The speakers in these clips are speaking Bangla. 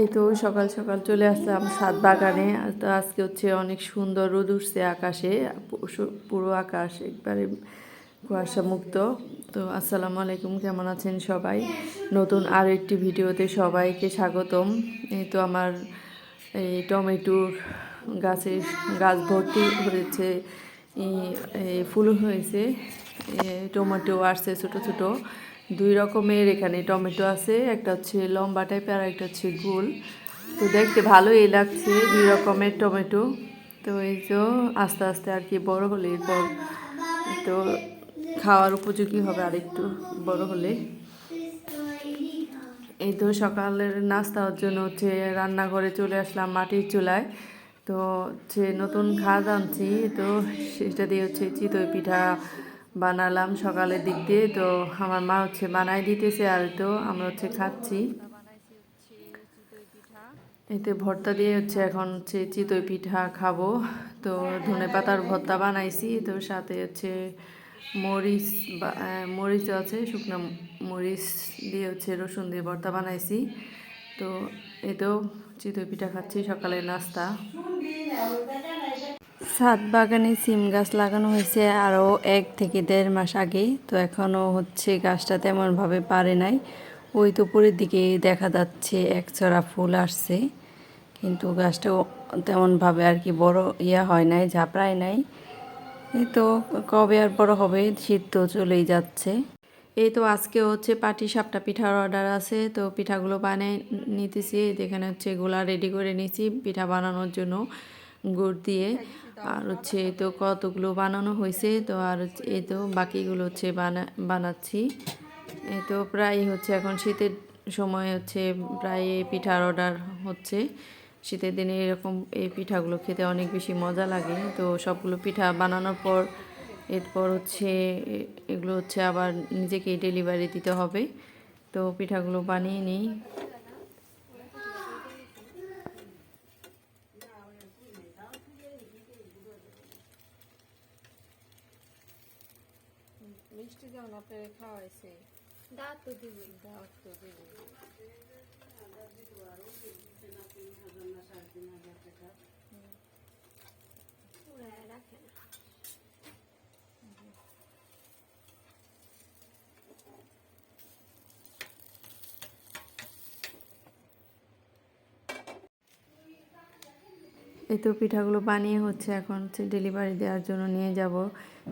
এই তো সকাল সকাল চলে আসলাম সাত বাগানে। আর তো আজকে হচ্ছে অনেক সুন্দর রোদ উঠছে আকাশে পুরো আকাশ একবারে কুয়াশা মুক্ত তো আসসালামু আলাইকুম, কেমন আছেন সবাই? নতুন আরও একটি ভিডিওতে সবাইকে স্বাগতম। এই তো আমার এই টমেটোর গাছের গাছ ভর্তি হয়েছে। ফুল হয়েছে। টমেটো আসছে ছোট ছোট। দুই রকমের এখানে টমেটো আছে, একটা হচ্ছে লম্বা টাইপের আর একটা হচ্ছে গোল। তো দেখতে ভালোই লাগছে, দুই রকমের টমেটো। তো এই তো আস্তে আস্তে আর কি বড় হলে এরপর তো খাওয়ার উপযোগী হবে আর একটু বড় হলে। এই তো সকালের নাস্তার জন্য হচ্ছে রান্নাঘরে চলে আসলাম মাটির চুলায়। তো হচ্ছে নতুন খাদ আনছি, তো সেটা দিয়ে হচ্ছে চিতই পিঠা বানালাম সকালের দিক দিয়ে, তো আমার মা হচ্ছে বানাই দিতেছে আর তো আমরা হচ্ছে খাচ্ছি। এতে ভর্তা দিয়ে হচ্ছে এখন হচ্ছে চিতই পিঠা খাব। তো ধনে পাতার ভর্তা বানাইছি, তো সাথে হচ্ছে মরিচ মরিচ আছে, শুকনো মরিচ দিয়ে হচ্ছে রসুন দিয়ে ভর্তা বানাইছি। তো তো চিতই পিঠা খাচ্ছি সকালের নাস্তা। ছাদ বাগানে সিম গাছ লাগানো হয়েছে আরও এক থেকে দেড় মাস আগে তো এখনও হচ্ছে গাছটা তেমনভাবে পারে নাই। ওই তো উপরের দিকে দেখা যাচ্ছে এক ছড়া ফুল আসছে, কিন্তু গাছটাও তেমনভাবে আর কি বড় ইয়া হয় নাই, ঝাঁপড়ায় নাই। এই তো কবে আর বড় হবে, শীত তো চলেই যাচ্ছে। এই তো আজকে হচ্ছে পাটি সাপটা পিঠার অর্ডার আছে, তো পিঠাগুলো বানিয়ে নিতেছি এখানে হচ্ছে গোলা রেডি করে নিয়েছি পিঠা বানানোর জন্য। গুড় দিয়ে। আর হচ্ছে তো কতগুলো বানানো হয়েছে তো আর হচ্ছে এই তো বাকিগুলো হচ্ছে বানা বানাচ্ছি। এই তো প্রায় হচ্ছে এখন শীতের সময় হচ্ছে প্রায় এই পিঠার অর্ডার হচ্ছে। শীতের দিনে এরকম এই পিঠাগুলো খেতে অনেক বেশি মজা লাগে। তো সবগুলো পিঠা বানানোর পর এরপর হচ্ছে এগুলো হচ্ছে আবার নিজেকেই ডেলিভারি দিতে হবে। তো পিঠাগুলো বানিয়ে নিই। মিষ্টি যেমন আপনার খাওয়াইছে। দাঁত তো দিবই দাঁত তো দেবে। ওরা এই তো পিঠাগুলো বানিয়ে হচ্ছে এখন হচ্ছে ডেলিভারি দেওয়ার জন্য নিয়ে যাব।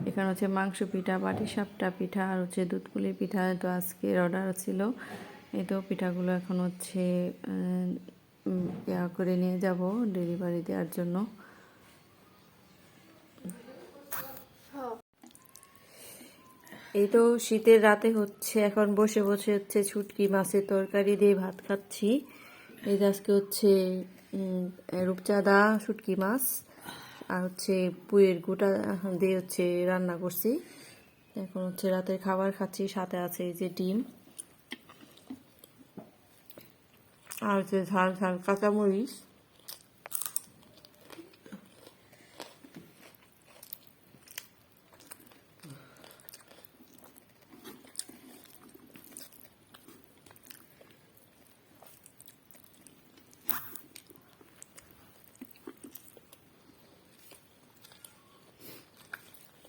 এখানে হচ্ছে মাংস পিঠা, বাটি সাপটা পিঠা আর হচ্ছে দুধ পুলি পিঠা তো আজকের অর্ডার ছিল। এই তো পিঠাগুলো এখন হচ্ছে ইয়া করে নিয়ে যাব ডেলিভারি দেওয়ার জন্য। এই তো শীতের রাতে হচ্ছে, এখন বসে বসে হচ্ছে ছুটকি, মাছের তরকারি দিয়ে ভাত খাচ্ছি। এই আজকে হচ্ছে রূপচাঁদা, শুটকি মাছ, আর হচ্ছে পুয়ের গোটা দিয়ে হচ্ছে রান্না করছি। এখন হচ্ছে রাতের খাবার খাচ্ছি, সাথে আছে যে ডিম। আর হচ্ছে ঝাল ঝাল, কাঁচামরিচ।